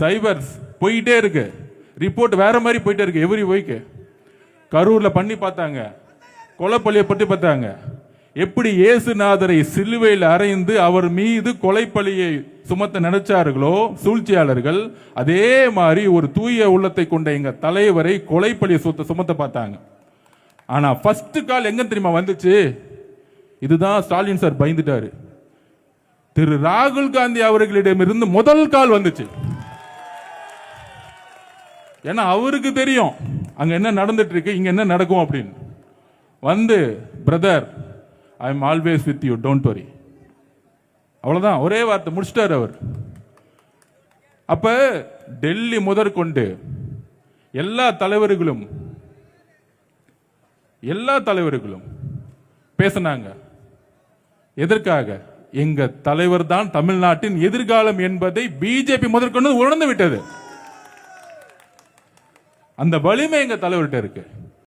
Ciphers போயிட்டே இருக்கு. Report வேற மாதிரி போயிட்டே இருக்கு. எவ்ரி வீக் கரூர்ல பண்ணி பார்த்தாங்க. கொலைப்பள்ளியை பற்றி பார்த்தாங்க. எப்படி இயேசுநாதரை சிலுவையில் அறைந்து அவர் மீது கொலைப்பழியை சுமத்த நினைச்சார்களோ சூழ்ச்சியாளர்கள் அதே மாதிரி ஒரு தூய உள்ளத்தை கொண்ட எங்க தலைவரை கொலைப்பழியை சுத்த சுமத்த பார்த்தாங்க. ஆனா ஃபர்ஸ்ட் கால் எங்க தெரியுமா வந்துச்சு? இதுதான் ஸ்டாலின் சார் பயந்துட்டாரு. திரு ராகுல் காந்தி அவர்களிடமிருந்து முதல் கால் வந்துச்சு. ஏன்னா அவருக்கு தெரியும். அங்கே என்ன நடந்துட்டு இருக்கு இங்கே என்ன நடக்கும் அப்படின்னு. வந்து brother I am always with you don't worry அவ்வளோதான் ஒரே வார்த்தை முடிச்சிட்டார் அவர். அப்போ டெல்லி முதற்கொண்டு எல்லா தலைவர்களும் எல்லா தலைவர்களும் பேசினாங்க. எதற்காக? எங்க தலைவர் தான் தமிழ்நாட்டின் எதிர்காலம் என்பதை பிஜேபி முதற்கொண்டு உணர்ந்து விட்டது. அந்த வலிமை எங்கள் தலைவர்கிட்ட இருக்குது